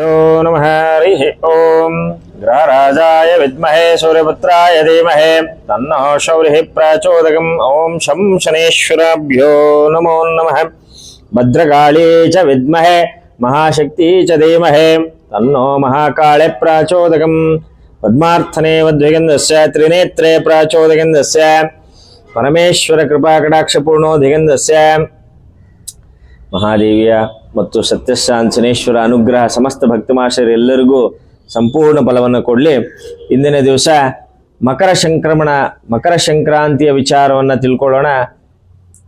नमः हरिः ॐ ग्रहराजाय विद्महे सूर्यपुत्राय धीमहे। तन्नः शौरिः प्रचोदकम्। ॐ शं शनेश्वराभ्यो नमो नमः। भद्रकाली च विद्महे, महाशक्ती च धीमहे। तन्नो महाकाळे प्रचोदकम्। पद्मार्थने वद्विगन्धस्य त्रिनेत्रे प्रचोदगन्धस्य परमेश्वरकृपाकटाक्षपूर्णो दिगन्धस्य ಮಹಾದೇವಿಯ ಮತ್ತು ಸತ್ಯಶಾಂಚನೇಶ್ವರ ಅನುಗ್ರಹ ಸಮಸ್ತ ಭಕ್ತಮಾಶರೆಲ್ಲರಿಗೂ ಸಂಪೂರ್ಣ ಫಲವನ್ನು ಕೊಡಲಿ. ಇಂದಿನ ದಿವಸ ಮಕರ ಸಂಕ್ರಮಣ, ಮಕರ ಸಂಕ್ರಾಂತಿಯ ವಿಚಾರವನ್ನು ತಿಳ್ಕೊಳ್ಳೋಣ.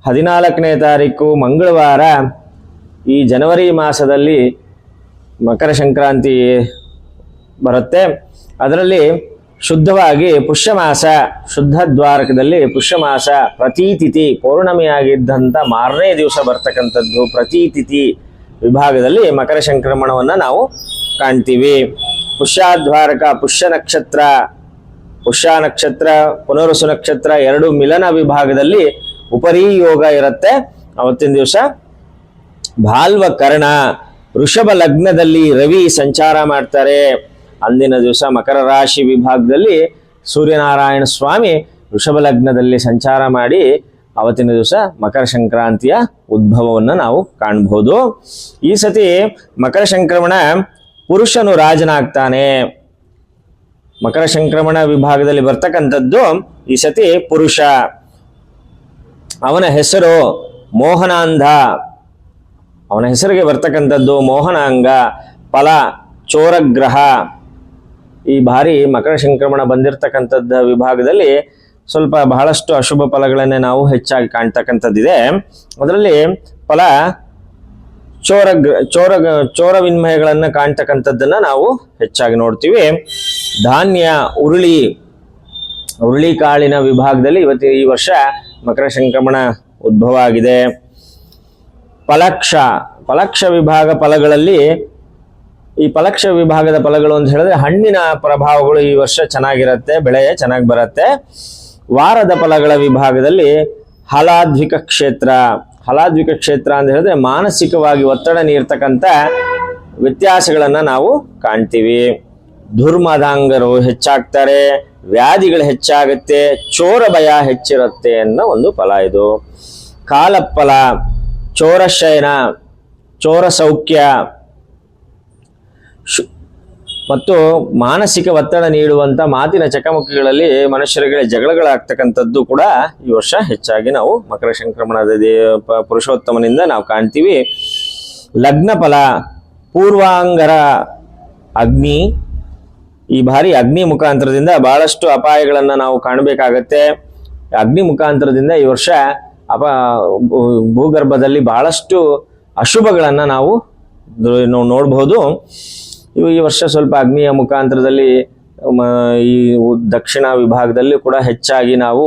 ಹದಿನಾಲ್ಕನೇ ತಾರೀಕು ಮಂಗಳವಾರ ಈ ಜನವರಿ ಮಾಸದಲ್ಲಿ ಮಕರ ಸಂಕ್ರಾಂತಿ ಬರುತ್ತೆ. ಅದರಲ್ಲಿ ಶುದ್ಧವಾಗಿ ಪುಷ್ಯಮಾಸ, ಶುದ್ಧ ದ್ವಾರಕದಲ್ಲಿ ಪುಷ್ಯಮಾಸ, ಪ್ರತೀತಿಥಿ ಪೌರ್ಣಮಿಯಾಗಿದ್ದಂಥ ಮಾರನೇ ದಿವಸ ಬರ್ತಕ್ಕಂಥದ್ದು ಪ್ರತೀತಿಥಿ ವಿಭಾಗದಲ್ಲಿ ಮಕರ ಸಂಕ್ರಮಣವನ್ನು ನಾವು ಕಾಣ್ತೀವಿ. ಪುಷ್ಯಾದ್ವಾರಕ ಪುಷ್ಯ ನಕ್ಷತ್ರ ಪುಷ್ಯ ನಕ್ಷತ್ರ, ಪುನರ್ಸು ನಕ್ಷತ್ರ ಎರಡು ಮಿಲನ ವಿಭಾಗದಲ್ಲಿ ಉಪರಿ ಯೋಗ ಇರುತ್ತೆ. ಅವತ್ತಿನ ದಿವಸ ಭಾಲ್ವ ಕರ್ಣ ವೃಷಭ ಲಗ್ನದಲ್ಲಿ ರವಿ ಸಂಚಾರ ಮಾಡ್ತಾರೆ. ಅಂದಿನ ದಿವಸ ಮಕರ ರಾಶಿ ವಿಭಾಗದಲ್ಲಿ ಸೂರ್ಯನಾರಾಯಣ ಸ್ವಾಮಿ ವೃಷಭ ಲಗ್ನದಲ್ಲಿ ಸಂಚಾರ ಮಾಡಿ ಅವತ್ತಿನ ದಿವಸ ಮಕರ ಸಂಕ್ರಾಂತಿಯ ಉದ್ಭವವನ್ನು ನಾವು ಕಾಣಬಹುದು ಈ ಸತಿ ಮಕರ ಸಂಕ್ರಮಣ ಪುರುಷನು ರಾಜನಾಗ್ತಾನೆ. ಮಕರ ಸಂಕ್ರಮಣ ವಿಭಾಗದಲ್ಲಿ ಬರ್ತಕ್ಕಂಥದ್ದು ಈ ಸತಿ ಪುರುಷ. ಅವನ ಹೆಸರು ಮೋಹನಾಂಧ. ಅವನ ಹೆಸರಿಗೆ ಬರ್ತಕ್ಕಂಥದ್ದು ಮೋಹನಾಂಗ. ಫಲ ಚೋರಗ್ರಹ. ಈ ಬಾರಿ ಮಕರ ಸಂಕ್ರಮಣ ಬಂದಿರತಕ್ಕಂಥದ್ದು ವಿಭಾಗದಲ್ಲಿ ಸ್ವಲ್ಪ ಬಹಳಷ್ಟು ಅಶುಭ ಫಲಗಳನ್ನೇ ನಾವು ಹೆಚ್ಚಾಗಿ ಕಾಣ್ತಕ್ಕಂಥದ್ದಿದೆ. ಅದರಲ್ಲಿ ಫಲ ಚೋರ ಚೋರ ಚೋರ ವಿನಿಮಯಗಳನ್ನು ಕಾಣ್ತಕ್ಕಂಥದ್ದನ್ನು ನಾವು ಹೆಚ್ಚಾಗಿ ನೋಡ್ತೀವಿ. ಧಾನ್ಯ, ಉರುಳಿ ಉರುಳಿ ಕಾಳಿನ ವಿಭಾಗದಲ್ಲಿ ಇವತ್ತು ಈ ವರ್ಷ ಮಕರ ಸಂಕ್ರಮಣ ಉದ್ಭವ ಆಗಿದೆ. ಫಲಕ್ಷ ಫಲಕ್ಷ ವಿಭಾಗ ಫಲಗಳಲ್ಲಿ ಈ ಫಲಕ್ಷ ವಿಭಾಗದ ಫಲಗಳು ಅಂತ ಹೇಳಿದ್ರೆ ಹಣ್ಣಿನ ಪ್ರಭಾವಗಳು ಈ ವರ್ಷ ಚೆನ್ನಾಗಿರುತ್ತೆ, ಬೆಳೆ ಚೆನ್ನಾಗಿ ಬರುತ್ತೆ. ವಾರದ ಫಲಗಳ ವಿಭಾಗದಲ್ಲಿ ಹಲಾದ್ವಿಕ ಕ್ಷೇತ್ರ. ಹಲಾದ್ವಿಕ ಕ್ಷೇತ್ರ ಅಂತ ಹೇಳಿದ್ರೆ ಮಾನಸಿಕವಾಗಿ ಒತ್ತಡ ನೀರ್ತಕ್ಕಂಥ ವ್ಯತ್ಯಾಸಗಳನ್ನ ನಾವು ಕಾಣ್ತೀವಿ. ದುರ್ಮದಾಂಗರು ಹೆಚ್ಚಾಗ್ತಾರೆ, ವ್ಯಾಧಿಗಳು ಹೆಚ್ಚಾಗುತ್ತೆ, ಚೋರ ಭಯ ಹೆಚ್ಚಿರುತ್ತೆ ಅನ್ನೋ ಒಂದು ಫಲ ಇದು. ಕಾಲಫಲ, ಚೋರಶಯನ ಚೋರ ಸೌಖ್ಯ ಮತ್ತು ಮಾನಸಿಕ ಒತ್ತಡ ನೀಡುವಂತ ಮಾತಿನ ಚಕಮಕಿಗಳಲ್ಲಿ ಮನುಷ್ಯರಿಗೆ ಜಗಳಗಳಾಗ್ತಕ್ಕಂಥದ್ದು ಕೂಡ ಈ ವರ್ಷ ಹೆಚ್ಚಾಗಿ ನಾವು ಮಕರ ಸಂಕ್ರಮಣದ ದೇ- ಪುರುಷೋತ್ತಮನಿಂದ ನಾವು ಕಾಣ್ತೀವಿ. ಲಗ್ನ ಫಲ, ಪೂರ್ವಾಂಗರ ಅಗ್ನಿ, ಈ ಬಾರಿ ಅಗ್ನಿ ಮುಖಾಂತರದಿಂದ ಬಹಳಷ್ಟು ಅಪಾಯಗಳನ್ನು ನಾವು ಕಾಣಬೇಕಾಗತ್ತೆ. ಅಗ್ನಿ ಮುಖಾಂತರದಿಂದ ಈ ವರ್ಷ ಅಪ ಭೂಗರ್ಭದಲ್ಲಿ ಬಹಳಷ್ಟು ಅಶುಭಗಳನ್ನು ನಾವು ನೋಡಬಹುದು ಇವು ಈ ವರ್ಷ ಸ್ವಲ್ಪ ಅಗ್ನಿಯ ಮುಖಾಂತರದಲ್ಲಿ ಈ ದಕ್ಷಿಣ ವಿಭಾಗದಲ್ಲಿ ಕೂಡ ಹೆಚ್ಚಾಗಿ ನಾವು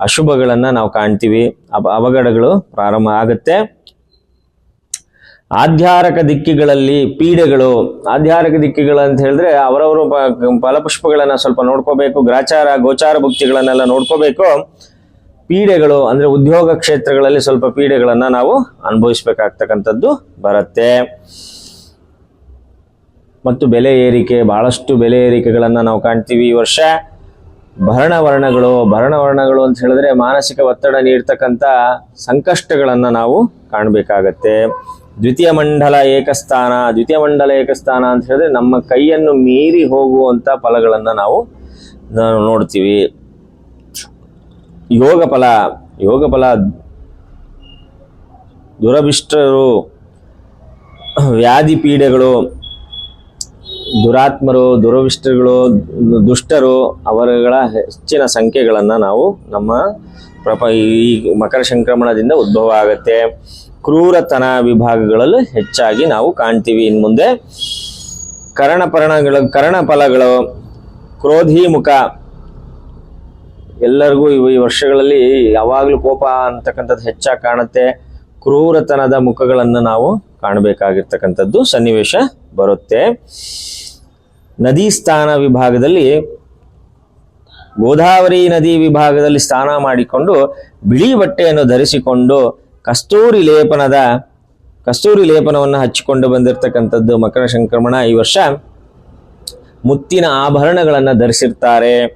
ಅಶುಭಗಳನ್ನು ನಾವು ಕಾಣ್ತೀವಿ. ಅವಘಡಗಳು ಪ್ರಾರಂಭ ಆಗುತ್ತೆ. ಆಧ್ಯಾರಕ ದಿಕ್ಕಿಗಳಲ್ಲಿ ಪೀಡೆಗಳು, ಆಧ್ಯಾರಕ ದಿಕ್ಕಿಗಳು ಅಂತ ಹೇಳಿದ್ರೆ ಅವರವರು ಫಲಪುಷ್ಪಗಳನ್ನ ಸ್ವಲ್ಪ ನೋಡ್ಕೋಬೇಕು, ಗ್ರಾಚಾರ, ಗೋಚಾರ ಭುಕ್ತಿಗಳನ್ನೆಲ್ಲ ನೋಡ್ಕೋಬೇಕು. ಪೀಡೆಗಳು ಅಂದ್ರೆ ಉದ್ಯೋಗ ಕ್ಷೇತ್ರಗಳಲ್ಲಿ ಸ್ವಲ್ಪ ಪೀಡೆಗಳನ್ನ ನಾವು ಅನುಭವಿಸ್ಬೇಕಾಗ್ತಕ್ಕಂಥದ್ದು ಬರುತ್ತೆ. ಮತ್ತು ಬೆಲೆ ಏರಿಕೆ, ಬಹಳಷ್ಟು ಬೆಲೆ ಏರಿಕೆಗಳನ್ನು ನಾವು ಕಾಣ್ತೀವಿ ಈ ವರ್ಷ. ಭರಣವರ್ಣಗಳು ಭರಣವರ್ಣಗಳು ಅಂತ ಹೇಳಿದ್ರೆ ಮಾನಸಿಕ ಒತ್ತಡ ನೀಡ್ತಕ್ಕಂಥ ಸಂಕಷ್ಟಗಳನ್ನು ನಾವು ಕಾಣಬೇಕಾಗತ್ತೆ. ದ್ವಿತೀಯ ಮಂಡಲ ಏಕಸ್ಥಾನ, ದ್ವಿತೀಯ ಮಂಡಲ ಏಕಸ್ಥಾನ ಅಂತ ಹೇಳಿದ್ರೆ ನಮ್ಮ ಕೈಯನ್ನು ಮೀರಿ ಹೋಗುವಂಥ ಫಲಗಳನ್ನು ನಾವು ನಾವು ನೋಡ್ತೀವಿ. ಯೋಗ ಫಲ ಯೋಗ ಫಲ ದುರಭಿಷ್ಟರು ವ್ಯಾಧಿ ಪೀಡೆಗಳು ದುರಾತ್ಮರು, ದುರವಿಷ್ಟಗಳು, ದುಷ್ಟರು ಅವರುಗಳ ಹೆಚ್ಚಿನ ಸಂಖ್ಯೆಗಳನ್ನು ನಾವು ನಮ್ಮ ಪ್ರಪ ಈ ಮಕರ ಸಂಕ್ರಮಣದಿಂದ ಉದ್ಭವ ಆಗುತ್ತೆ. ಕ್ರೂರತನ ವಿಭಾಗಗಳಲ್ಲೂ ಹೆಚ್ಚಾಗಿ ನಾವು ಕಾಣ್ತೀವಿ. ಇನ್ನು ಮುಂದೆ ಕರ್ಣಪರ್ಣಗಳು ಕರ್ಣಫಲಗಳು ಕ್ರೋಧಿ ಮುಖ. ಎಲ್ಲರಿಗೂ ಈ ವರ್ಷಗಳಲ್ಲಿ ಯಾವಾಗಲೂ ಕೋಪ ಅಂತಕ್ಕಂಥದ್ದು ಹೆಚ್ಚಾಗಿ ಕಾಣುತ್ತೆ. ಕ್ರೂರತನದ ಮುಖಗಳನ್ನು ನಾವು ಕಾಣಬೇಕಾಗಿರ್ತಕ್ಕಂಥದ್ದು ಸನ್ನಿವೇಶ ಬರುತ್ತೆ. ನದಿ ಸ್ಥಾನ ವಿಭಾಗದಲ್ಲಿ ಗೋದಾವರಿ ನದಿ ವಿಭಾಗದಲ್ಲಿ ಸ್ನಾನ ಮಾಡಿಕೊಂಡು ಬಿಳಿ ಬಟ್ಟೆಯನ್ನು ಧರಿಸಿಕೊಂಡು ಕಸ್ತೂರಿ ಲೇಪನದ, ಕಸ್ತೂರಿ ಲೇಪನವನ್ನು ಹಚ್ಚಿಕೊಂಡು ಬಂದಿರತಕ್ಕಂಥದ್ದು ಮಕರ ಸಂಕ್ರಮಣ ಈ ವರ್ಷ. ಮುತ್ತಿನ ಆಭರಣಗಳನ್ನು ಧರಿಸಿರ್ತಾರೆ.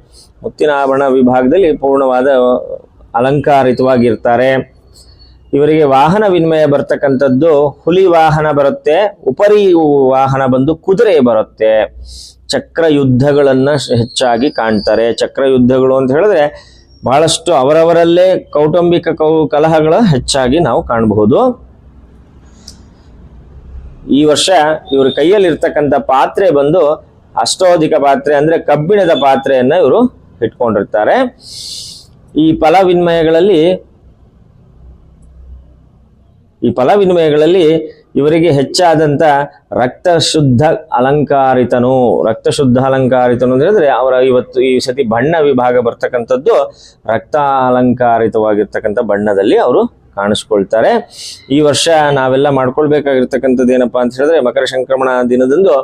ಮುತ್ತಿನ ಆಭರಣ ವಿಭಾಗದಲ್ಲಿ ಪೂರ್ಣವಾದ ಅಲಂಕಾರಿತವಾಗಿರ್ತಾರೆ. ಇವರಿಗೆ ವಾಹನ ವಿನಿಮಯ ಬರ್ತಕ್ಕಂಥದ್ದು ಹುಲಿ ವಾಹನ ಬರುತ್ತೆ, ಉಪರಿ ವಾಹನ ಬಂದು ಕುದುರೆ ಬರುತ್ತೆ. ಚಕ್ರ ಯುದ್ಧಗಳನ್ನ ಹೆಚ್ಚಾಗಿ ಕಾಣ್ತಾರೆ. ಚಕ್ರ ಯುದ್ಧಗಳು ಅಂತ ಹೇಳಿದ್ರೆ ಬಹಳಷ್ಟು ಅವರವರಲ್ಲೇ ಕೌಟುಂಬಿಕ ಕೌ ಕಲಹಗಳ ಹೆಚ್ಚಾಗಿ ನಾವು ಕಾಣಬಹುದು. ಈ ವರ್ಷ ಇವ್ರ ಕೈಯಲ್ಲಿರ್ತಕ್ಕಂಥ ಪಾತ್ರೆ ಬಂದು ಅಷ್ಟೋಧಿಕ ಪಾತ್ರೆ ಅಂದ್ರೆ ಕಬ್ಬಿಣದ ಪಾತ್ರೆಯನ್ನ ಇವರು ಇಟ್ಕೊಂಡಿರ್ತಾರೆ. ಈ ಫಲ ವಿನಿಮಯಗಳಲ್ಲಿ ಈ ಫಲ ವಿನಿಮಯಗಳಲ್ಲಿ ಇವರಿಗೆ ಹೆಚ್ಚಾದಂತ ರಕ್ತ ಶುದ್ಧ ಅಲಂಕಾರಿತನು. ರಕ್ತ ಶುದ್ಧ ಅಲಂಕಾರಿತನು ಅಂತ ಹೇಳಿದ್ರೆ ಅವರ ಇವತ್ತು ಈ ಸತಿ ಬಣ್ಣ ವಿಭಾಗ ಬರ್ತಕ್ಕಂಥದ್ದು ರಕ್ತ ಅಲಂಕಾರಿತವಾಗಿರ್ತಕ್ಕಂಥ ಬಣ್ಣದಲ್ಲಿ ಅವರು ಕಾಣಿಸ್ಕೊಳ್ತಾರೆ. ಈ ವರ್ಷ ನಾವೆಲ್ಲ ಮಾಡ್ಕೊಳ್ಬೇಕಾಗಿರ್ತಕ್ಕಂಥದ್ದು ಏನಪ್ಪಾ ಅಂತ ಹೇಳಿದ್ರೆ ಮಕರ ಸಂಕ್ರಮಣ ದಿನದಂದು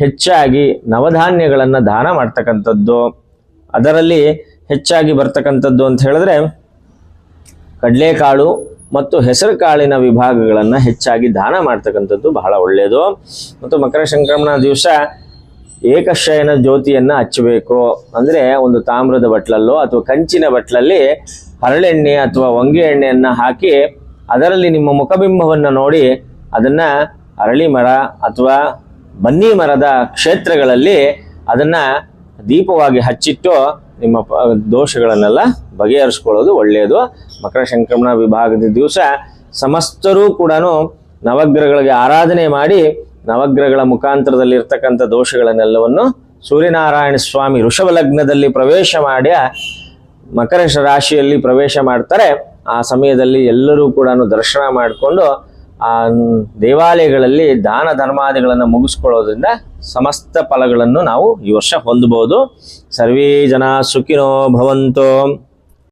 ಹೆಚ್ಚಾಗಿ ನವಧಾನ್ಯಗಳನ್ನು ದಾನ ಮಾಡ್ತಕ್ಕಂಥದ್ದು. ಅದರಲ್ಲಿ ಹೆಚ್ಚಾಗಿ ಬರ್ತಕ್ಕಂಥದ್ದು ಅಂತ ಹೇಳಿದ್ರೆ ಕಡಲೆಕಾಳು ಮತ್ತು ಹೆಸರು ಕಾಳಿನ ವಿಭಾಗಗಳನ್ನು ಹೆಚ್ಚಾಗಿ ದಾನ ಮಾಡ್ತಕ್ಕಂಥದ್ದು ಬಹಳ ಒಳ್ಳೆಯದು ಮತ್ತು ಮಕರ ಸಂಕ್ರಮಣ ದಿವಸ ಏಕಶಯನ ಜ್ಯೋತಿಯನ್ನ ಹಚ್ಚಬೇಕು. ಅಂದ್ರೆ ಒಂದು ತಾಮ್ರದ ಬಟ್ಲಲ್ಲೋ ಅಥವಾ ಕಂಚಿನ ಬಟ್ಲಲ್ಲಿ ಹರಳೆಣ್ಣೆ ಅಥವಾ ಒಂಗೆ ಎಣ್ಣೆಯನ್ನು ಹಾಕಿ ಅದರಲ್ಲಿ ನಿಮ್ಮ ಮುಖಬಿಂಬವನ್ನು ನೋಡಿ ಅದನ್ನ ಅರಳಿ ಮರ ಅಥವಾ ಬನ್ನಿ ಮರದ ಕ್ಷೇತ್ರಗಳಲ್ಲಿ ಅದನ್ನ ದೀಪವಾಗಿ ಹಚ್ಚಿಟ್ಟು ನಿಮ್ಮ ದೋಷಗಳನ್ನೆಲ್ಲ ಬಗೆಹರಿಸ್ಕೊಳ್ಳೋದು ಒಳ್ಳೆಯದು. ಮಕರ ಸಂಕ್ರಮಣ ವಿಭಾಗದ ದಿವಸ ಸಮಸ್ತರೂ ಕೂಡ ನವಗ್ರಹಗಳಿಗೆ ಆರಾಧನೆ ಮಾಡಿ ನವಗ್ರಹಗಳ ಮುಖಾಂತರದಲ್ಲಿ ಇರ್ತಕ್ಕಂಥ ದೋಷಗಳನ್ನೆಲ್ಲವನ್ನು ಸೂರ್ಯನಾರಾಯಣ ಸ್ವಾಮಿ ಋಷಭ ಲಗ್ನದಲ್ಲಿ ಪ್ರವೇಶ ಮಾಡಿ ಮಕರ ರಾಶಿಯಲ್ಲಿ ಪ್ರವೇಶ ಮಾಡ್ತಾರೆ. ಆ ಸಮಯದಲ್ಲಿ ಎಲ್ಲರೂ ಕೂಡ ದರ್ಶನ ಮಾಡಿಕೊಂಡು ಆ ದೇವಾಲಯಗಳಲ್ಲಿ ದಾನ ಧರ್ಮಾದಿಗಳನ್ನು ಮುಗಿಸ್ಕೊಳ್ಳೋದ್ರಿಂದ ಸಮಸ್ತ ಫಲಗಳನ್ನು ನಾವು ಈ ವರ್ಷ ಹೊಂದಬಹುದು ಸರ್ವೇ ಜನ ಸುಖಿನೋ ಭವಂತು.